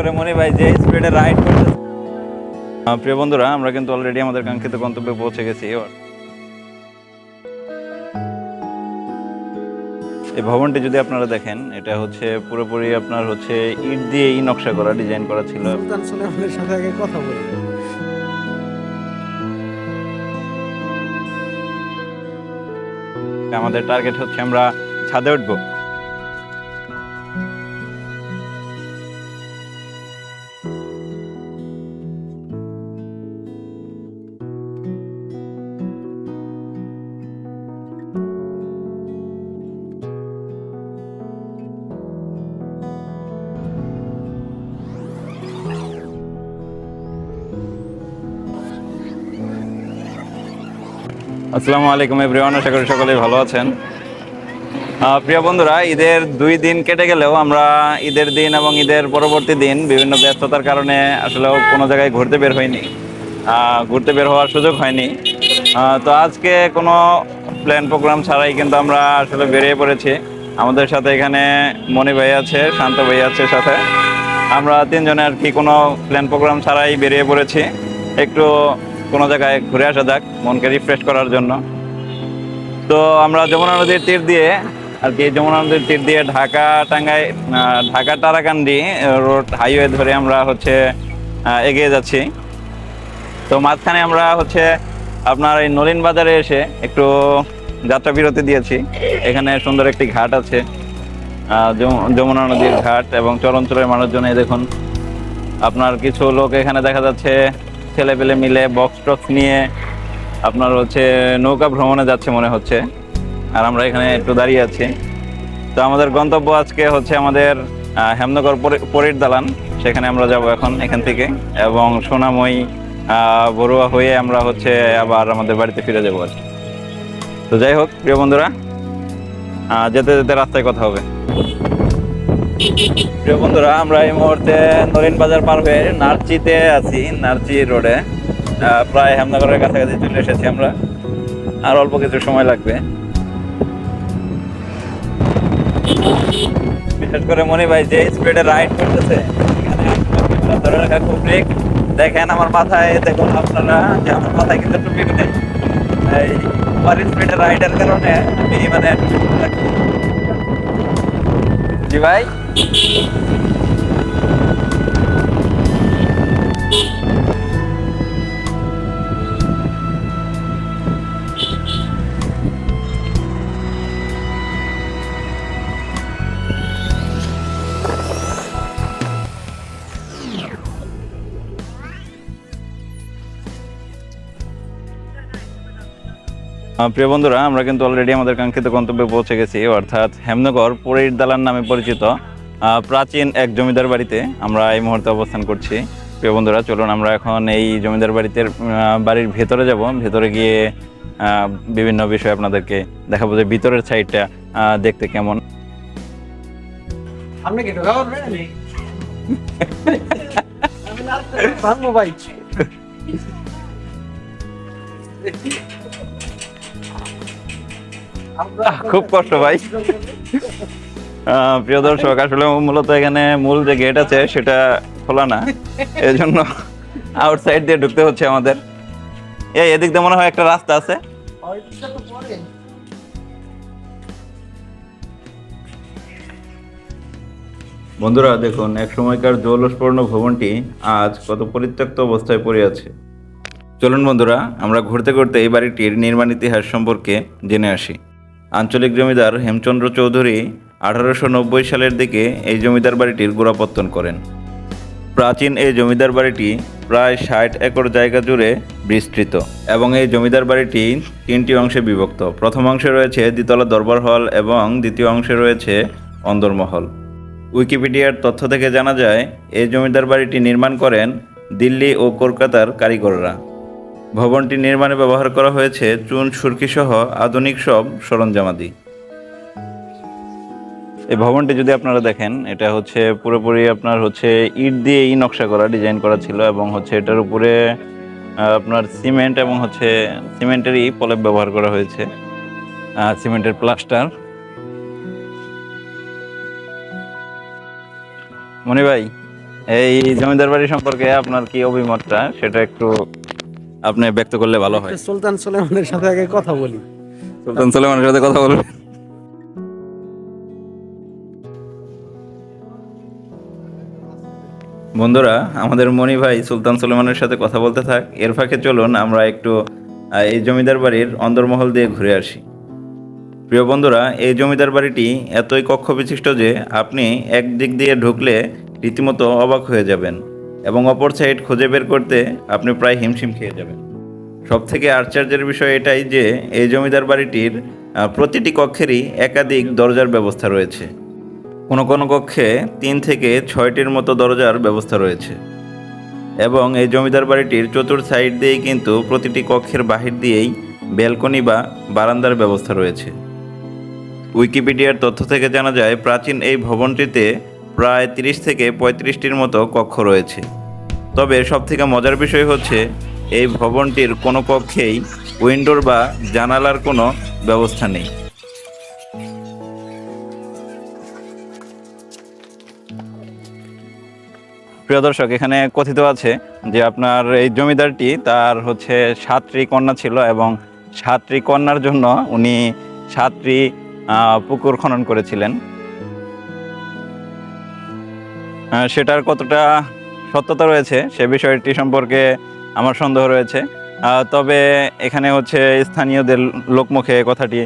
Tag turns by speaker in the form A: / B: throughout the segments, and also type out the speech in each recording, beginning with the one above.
A: করে মনে ভাই যে স্পিডে রাইড করতে প্রিয় বন্ধুরা আমরা কিন্তু অলরেডি আমাদের কাঙ্ক্ষিত গন্তব্যে পৌঁছে গেছি। এবার এই ভবনটি যদি আপনারা দেখেন এটা হচ্ছে পুরোপুরি আপনার হচ্ছে ইট দিয়ে দিয়েই নকশা করা ডিজাইন করা ছিল।
B: সুলতান সুলেমানের সাথে আগে কথা বলি।
A: আমাদের টার্গেট হচ্ছে আমরা ছাদে উঠবো। আসসালামু আলাইকুম এভরিওয়ান, আশা করি সকলেই ভালো আছেন। প্রিয় বন্ধুরা, ঈদের দুই দিন কেটে গেলেও আমরা ঈদের দিন এবং ঈদের পরবর্তী দিন বিভিন্ন ব্যস্ততার কারণে আসলেও কোনো জায়গায় ঘুরতে বের হয়নি ঘুরতে বের হওয়ার সুযোগ হয়নি। তো আজকে কোনো প্ল্যান প্রোগ্রাম ছাড়াই কিন্তু আমরা আসলে বেরিয়ে পড়েছি। আমাদের সাথে এখানে মণি ভাই আছে, শান্ত ভাই আছে সাথে। আমরা তিনজনে আর কি কোনো প্ল্যান প্রোগ্রাম ছাড়াই বেরিয়ে পড়েছি। একটু কোনো জায়গায় ঘুরে আসা যাক, মনকে রিফ্রেশ করার জন্য। তো আমরা যমুনা নদীর তীর দিয়ে আর কি, যমুনা নদীর তীর দিয়ে ঢাকা টাঙ্গাই ঢাকা তারাকান্দি রোড হাইওয়ে ধরে আমরা হচ্ছে এগিয়ে যাচ্ছি। তো মাঝখানে আমরা হচ্ছে আপনার এই নলিন বাজারে এসে একটু যাত্রা বিরতি দিয়েছি। এখানে সুন্দর একটি ঘাট আছে যমুনা নদীর ঘাট এবং চরঞ্চলের মানুষজন দেখুন। আপনার কিছু লোক এখানে দেখা যাচ্ছে ছেলে পেলে মিলে বক্স টক্স নিয়ে আপনার হচ্ছে নৌকা ভ্রমণে যাচ্ছে মনে হচ্ছে। আর আমরা এখানে একটু দাঁড়িয়ে আছি। তো আমাদের গন্তব্য আজকে হচ্ছে আমাদের হেমনগর পরি- পরির দালান। সেখানে আমরা যাব এখন, এখান থেকে। এবং সোনাময়ী বড়ুয়া হয়ে আমরা হচ্ছে আবার আমাদের বাড়িতে ফিরে যাব আর তো যাই হোক, প্রিয় বন্ধুরা যেতে যেতে রাস্তায় কথা হবে। প্রিয় বন্ধুরা, আমরা এই মুহূর্তে নলিন বাজার পার হয়ে নারচিতে আছি, নারচি রোডে। প্রায় হেমনগরের কাছাকাছি চলে এসেছি আমরা। আর অল্প কিছু সময় লাগবে। বিশেষ করে মনে ভাই যে স্পিডে রাইড করতেছে ধরে রাখা খুব ব্রেক দেখেন আমার মাথায়, দেখুন আপনারা, যে আমার মাথায় কিন্তু টুপি নেই এই, ওভার স্পিডে রাইডের কারণে আমি মানে। জি ভাই। প্রিয় বন্ধুরা, আমরা কিন্তু অলরেডি আমাদের কাঙ্ক্ষিত গন্তব্যে পৌঁছে গেছি। অর্থাৎ হেমনগর, পুরীর দালান নামে পরিচিত প্রাচীন এক জমিদার বাড়িতে আমরা এই মুহূর্তে অবস্থান করছি। প্রিয় বন্ধুরা, চলুন আমরা এখন এই জমিদার বাড়িতে বাড়ির ভেতরে যাব। ভেতরে গিয়ে বিভিন্ন বিষয় আপনাদেরকে দেখাবো যে ভিতরের সাইডটা দেখতে কেমন।
B: ভাই।
A: খুব কষ্ট ভাই। প্রিয় দর্শক, আসলে মূলত এখানে মূল যে গেট আছে সেটা খোলা না। এই জন্য আউটসাইড দিয়ে ঢুকতে হচ্ছে আমাদের। এই এদিক দিয়ে মনে হয় একটা রাস্তা আছে। বন্ধুরা, দেখুন, এক সময়কার জৌলসপূর্ণ ভবনটি আজ কত পরিত্যক্ত অবস্থায় পড়ে আছে। চলুন বন্ধুরা, আমরা ঘুরতে ঘুরতে এই বাড়িটির নির্মাণ ইতিহাস সম্পর্কে জেনে আসি। আঞ্চলিক জমিদার হেমচন্দ্র চৌধুরী আঠারোশো নব্বই সালের দিকে এই জমিদার বাড়িটির গোড়াপত্তন করেন। প্রাচীন এই জমিদার বাড়িটি প্রায় ষাট একর জায়গা জুড়ে বিস্তৃত এবং এই জমিদার বাড়িটি তিনটি অংশে বিভক্ত। প্রথম অংশে রয়েছে দ্বিতলা দরবার হল এবং দ্বিতীয় অংশে রয়েছে অন্দরমহল। উইকিপিডিয়ার তথ্য থেকে জানা যায়, এই জমিদার বাড়িটি নির্মাণ করেন দিল্লি ও কলকাতার কারিগররা। ভবনটি নির্মাণে ব্যবহার করা হয়েছে চুন সুরকি সহ আধুনিক সব সরঞ্জামাদি। এই ভবনটি যদি আপনারা দেখেন, এটা হচ্ছে পুরোপুরি আপনার হচ্ছে ইট দিয়েই নকশা করা, ডিজাইন করা ছিল এবং হচ্ছে এটার উপরে আপনার সিমেন্ট এবং হচ্ছে সিমেন্টেরই প্রলেপ ব্যবহার করা হয়েছে সিমেন্টের প্লাস্টার। মনি ভাই, এই জমিদার বাড়ি সম্পর্কে আপনার কি অভিমতটা? সেটা একটু আপনি ব্যক্ত করলে ভালো হয়।
B: সুলতান সুলেমানের সাথে আগে কথা বলি।
A: সুলতান সুলেমানের সাথে কথা বলবেন বন্ধুরা আমাদের মনি ভাই সুলতান সুলেমানের সাথে কথা বলতে থাক। এর ফাঁকে চলুন আমরা একটু এই জমিদার বাড়ির অন্দরমহল দিয়ে ঘুরে আসি। প্রিয় বন্ধুরা এই জমিদার বাড়িটি এতই কক্ষ বিশিষ্ট যে আপনি এক দিক দিয়ে ঢুকলে রীতিমতো অবাক হয়ে যাবেন। এবং অপর সাইড খুঁজে বের করতে আপনি প্রায় হিমশিম খেয়ে যাবেন। সব থেকে আশ্চর্যের বিষয় এটাই যে, এই জমিদার বাড়িটির প্রতিটি কক্ষেরই একাধিক দরজার ব্যবস্থা রয়েছে। কোনো কোনো কক্ষে তিন থেকে ছয়টির মতো দরজার ব্যবস্থা রয়েছে। এবং এই জমিদার বাড়িটির চতুর্থ সাইড দিয়েই কিন্তু প্রতিটি কক্ষের বাহির দিয়েই ব্যালকনি বা বারান্দার ব্যবস্থা রয়েছে। উইকিপিডিয়ার তথ্য থেকে জানা যায়, প্রাচীন এই ভবনটিতে প্রায় তিরিশ থেকে পঁয়ত্রিশটির মতো কক্ষ রয়েছে। তবে সবথেকে মজার বিষয় হচ্ছে, এই ভবনটির কোনো কক্ষেই উইন্ডোর বা জানালার কোনো ব্যবস্থা নেই। প্রিয় দর্শক, এখানে কথিত আছে যে আপনার এই জমিদারটি তার হচ্ছে সাতটি কন্যা ছিল এবং সাতটি কন্যার জন্য উনি সাতটি পুকুর খনন করেছিলেন। সেটার কতটা সত্যতা রয়েছে সে বিষয়টি সম্পর্কে আমার সন্দেহ রয়েছে। তবে এখানে হচ্ছে স্থানীয়দের লোকমুখে কথাটি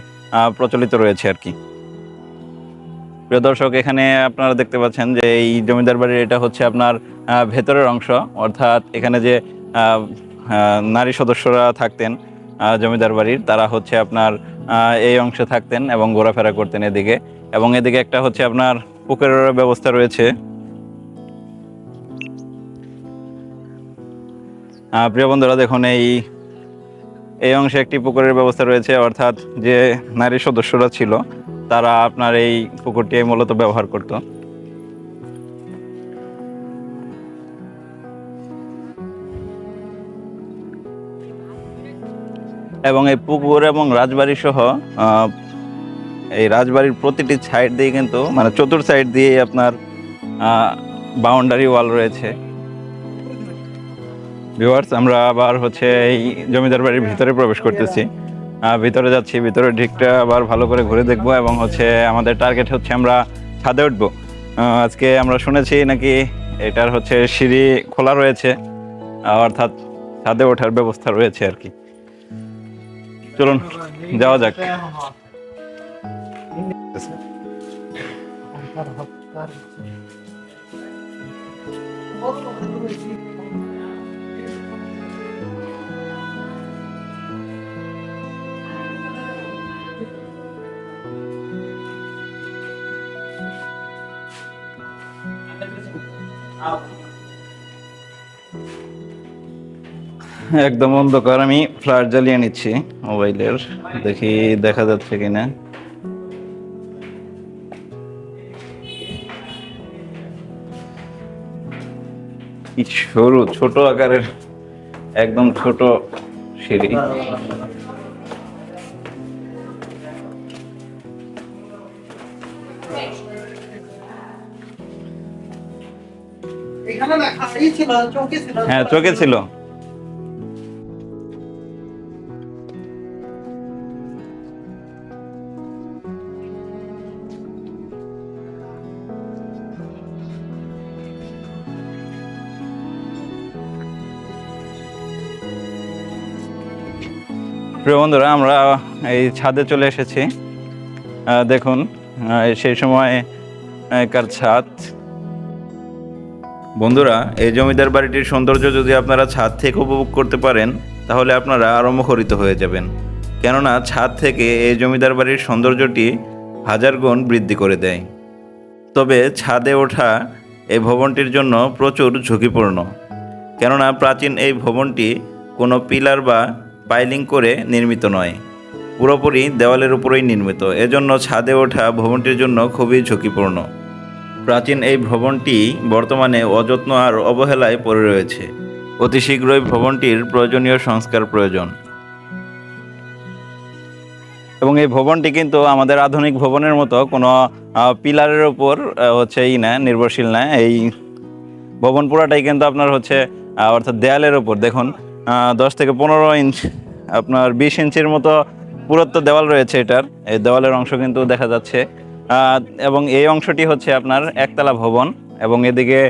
A: প্রচলিত রয়েছে আর কি। প্রিয় দর্শক, এখানে আপনারা দেখতে পাচ্ছেন যে এই জমিদার বাড়ির এটা হচ্ছে আপনার ভেতরের অংশ। অর্থাৎ এখানে যে নারী সদস্যরা থাকতেন জমিদার বাড়ির, তারা হচ্ছে আপনার এই অংশে থাকতেন এবং ঘোরাফেরা করতেন এদিকে। এবং এদিকে একটা হচ্ছে আপনার পুকুরের ব্যবস্থা রয়েছে। প্রিয় বন্ধুরা, দেখুন, এই এই অংশে একটি পুকুরের ব্যবস্থা রয়েছে, অর্থাৎ যে নারী সদস্যরা ছিল, তারা আপনার এই পুকুরটি মূলত ব্যবহার করত। এবং এই পুকুর এবং রাজবাড়ি সহ এই রাজবাড়ির প্রতিটি সাইড দিয়ে কিন্তু মানে চতুর সাইড দিয়ে আপনার বাউন্ডারি ওয়াল রয়েছে। ভিউয়ার্স আমরা আবার হচ্ছে এই জমিদার বাড়ির ভিতরে প্রবেশ করতেছি। ভিতরে যাচ্ছি ভিতরে দিকটা আবার ভালো করে ঘুরে দেখব এবং হচ্ছে আমাদের টার্গেট হচ্ছে আমরা ছাদে উঠবো। আজকে আমরা শুনেছি নাকি এটার হচ্ছে সিঁড়ি খোলা রয়েছে, অর্থাৎ ছাদে ওঠার ব্যবস্থা রয়েছে আর কি। চলুন, যাওয়া যাক। একদম অন্ধকার, আমি ফ্ল্যাশ জ্বালিয়ে নিচ্ছি মোবাইলের। দেখি দেখা যাচ্ছে কিনা। কি সরু, ছোট আকারের, একদম ছোট সিঁড়ি। হ্যাঁ চোখে ছিল। প্রিয় বন্ধুরা, আমরা এই ছাদে চলে এসেছি। দেখুন সেই সময় কার ছাদ? বন্ধুরা, এই জমিদার বাড়িটির সৌন্দর্য যদি আপনারা ছাদ থেকে উপভোগ করতে পারেন, তাহলে আপনারা আরও মুখরিত হয়ে যাবেন। কেননা, ছাদ থেকে এই জমিদার বাড়ির সৌন্দর্যটি হাজার গুণ বৃদ্ধি করে দেয়। তবে ছাদে ওঠা এই ভবনটির জন্য প্রচুর ঝুঁকিপূর্ণ। কেননা, প্রাচীন এই ভবনটি কোনো পিলার বা পাইলিং করে নির্মিত নয়। পুরোপুরি দেওয়ালের উপরেই নির্মিত। এজন্য ছাদে ওঠা ভবনটির জন্য খুবই ঝুঁকিপূর্ণ। প্রাচীন এই ভবনটি বর্তমানে অযত্ন আর অবহেলায় পড়ে রয়েছে। অতি শীঘ্রই ভবনটির প্রয়োজনীয় সংস্কার প্রয়োজন। এবং এই ভবনটি কিন্তু আমাদের আধুনিক ভবনের মতো কোনো পিলারের আহ, হচ্ছে ই না নির্ভরশীল না এই ভবন পুরাটাই কিন্তু আপনার হচ্ছে অর্থাৎ দেয়ালের ওপর। দেখুন দশ থেকে পনেরো ইঞ্চ আপনার বিশ ইঞ্চির মতো পুরত্ব দেওয়াল রয়েছে এটার। এই দেওয়ালের অংশ কিন্তু দেখা যাচ্ছে। এবং এই অংশটি হচ্ছে আপনার একতলা ভবন এবং এদিকে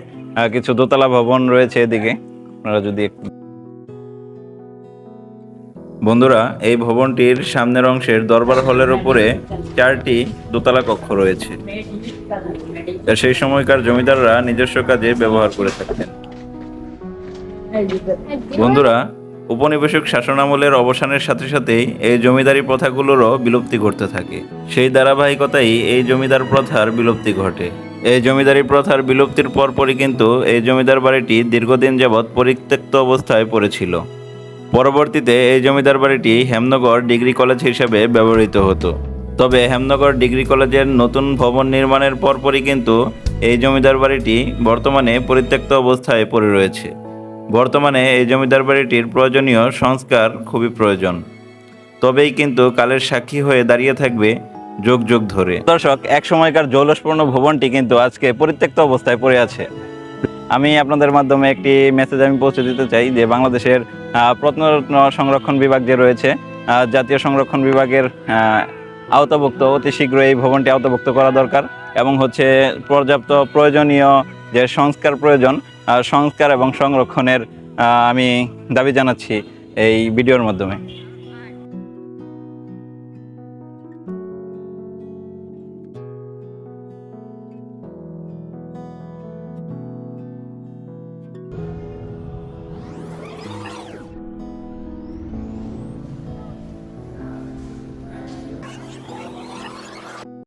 A: কিছু দোতলা ভবন রয়েছে এদিকে। আপনারা যদি একটু বন্ধুরা, এই ভবনটির সামনের অংশের দরবার হলের উপরে চারটি দোতলা কক্ষ রয়েছে। সেই সময়কার জমিদাররা নিজস্ব কাজে ব্যবহার করে থাকতেন। বন্ধুরা উপনিবেশিক শাসনামলের অবসানের সাথে সাথেই এই জমিদারি প্রথাগুলোরও বিলুপ্তি ঘটতে থাকে। সেই ধারাবাহিকতাই এই জমিদার প্রথার বিলুপ্তি ঘটে। এই জমিদারি প্রথার বিলুপ্তির পরপরই কিন্তু এই জমিদার বাড়িটি দীর্ঘদিন যাবৎ পরিত্যক্ত অবস্থায় পড়েছিল। পরবর্তীতে এই জমিদার বাড়িটি হেমনগর ডিগ্রি কলেজ হিসেবে ব্যবহৃত হতো। তবে হেমনগর ডিগ্রি কলেজের নতুন ভবন নির্মাণের পরপরই কিন্তু এই জমিদার বাড়িটি বর্তমানে পরিত্যক্ত অবস্থায় পড়ে রয়েছে। বর্তমানে এই জমিদার বাড়িটির প্রয়োজনীয় সংস্কার খুবই প্রয়োজন। তবেই কিন্তু কালের সাক্ষী হয়ে দাঁড়িয়ে থাকবে যুগ যুগ ধরে। দর্শক এক সময়কার জৌলসপূর্ণ ভবনটি কিন্তু আজকে পরিত্যক্ত অবস্থায় পড়ে আছে। আমি আপনাদের মাধ্যমে একটি মেসেজ আমি পৌঁছে দিতে চাই যে বাংলাদেশের প্রত্নরত্ন সংরক্ষণ বিভাগ যে রয়েছে জাতীয় সংরক্ষণ বিভাগের আওতাভুক্ত, অতি শীঘ্র এই ভবনটি আওতাভুক্ত করা দরকার এবং হচ্ছে পর্যাপ্ত প্রয়োজনীয় যে সংস্কার প্রয়োজন সংস্কার এবং সংরক্ষণের আমি দাবি জানাচ্ছি এই ভিডিওর মাধ্যমে।